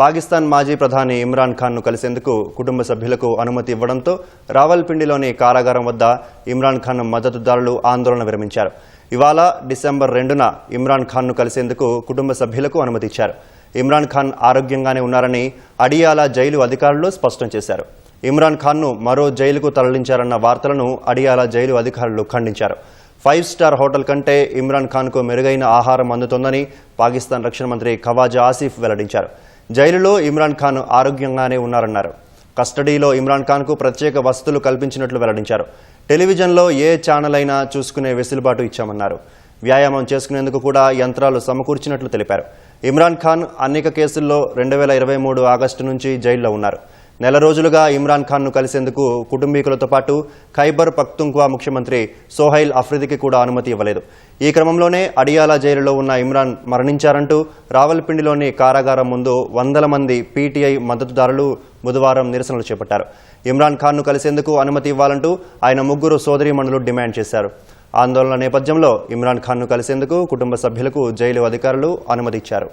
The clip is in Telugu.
పాకిస్తాన్ మాజీ ప్రధాని ఇమ్రాన్ ఖాన్ను కలిసేందుకు కుటుంబ సభ్యులకు అనుమతి ఇవ్వడంతో రావల్పిండిలోని కారాగారం వద్ద ఇమ్రాన్ ఖాన్ మద్దతుదారులు ఆందోళన విరమించారు. ఇవాళ డిసెంబర్ రెండున ఇమ్రాన్ ఖాన్ను కలిసేందుకు కుటుంబ సభ్యులకు అనుమతి ఇచ్చారు. ఇమ్రాన్ ఖాన్ ఆరోగ్యంగానే ఉన్నారని అడియాలా జైలు అధికారులు స్పష్టం చేశారు. ఇమ్రాన్ ఖాన్ను మరో జైలుకు తరలించారన్న వార్తలను అడియాలా జైలు అధికారులు ఖండించారు. ఫైవ్ స్టార్ హోటల్ కంటే ఇమ్రాన్ ఖాన్కు మెరుగైన ఆహారం అందుతోందని పాకిస్తాన్ రక్షణ మంత్రి ఖవాజా ఆసిఫ్ వెల్లడించారు. జైలులో ఇమ్రాన్ ఖాన్ ఆరోగ్యంగానే ఉన్నారన్నారు. కస్టడీలో ఇమ్రాన్ ఖాన్కు ప్రత్యేక వసతులు కల్పించినట్లు వెల్లడించారు. టెలివిజన్లో ఏ ఛానల్ అయినా చూసుకునే వెసులుబాటు ఇచ్చామన్నారు. వ్యాయామం చేసుకునేందుకు కూడా యంత్రాలు సమకూర్చినట్లు తెలిపారు. ఇమ్రాన్ ఖాన్ అనేక కేసుల్లో రెండు వేల ఇరవై మూడు ఆగస్టు నుంచి జైల్లో ఉన్నారు. నెల రోజులుగా ఇమ్రాన్ ఖాన్ను కలిసేందుకు కుటుంబీకులతో పాటు ఖైబర్ పక్తుంక్వా ముఖ్యమంత్రి సోహైల్ అఫ్రిదికి కూడా అనుమతి ఇవ్వలేదు. ఈ క్రమంలోనే అడియాలా జైలులో ఉన్న ఇమ్రాన్ మరణించారంటూ రావల్పిండిలోని కారాగారం ముందు వందల మంది పీటీఐ మద్దతుదారులు బుధవారం నిరసనలు చేపట్టారు. ఇమ్రాన్ ఖాన్ను కలిసేందుకు అనుమతి ఇవ్వాలంటూ ఆయన ముగ్గురు సోదరీమణులు డిమాండ్ చేశారు. ఆందోళన నేపథ్యంలో ఇమ్రాన్ ఖాన్ను కలిసేందుకు కుటుంబ సభ్యులకు జైలు అధికారులు అనుమతి ఇచ్చారు.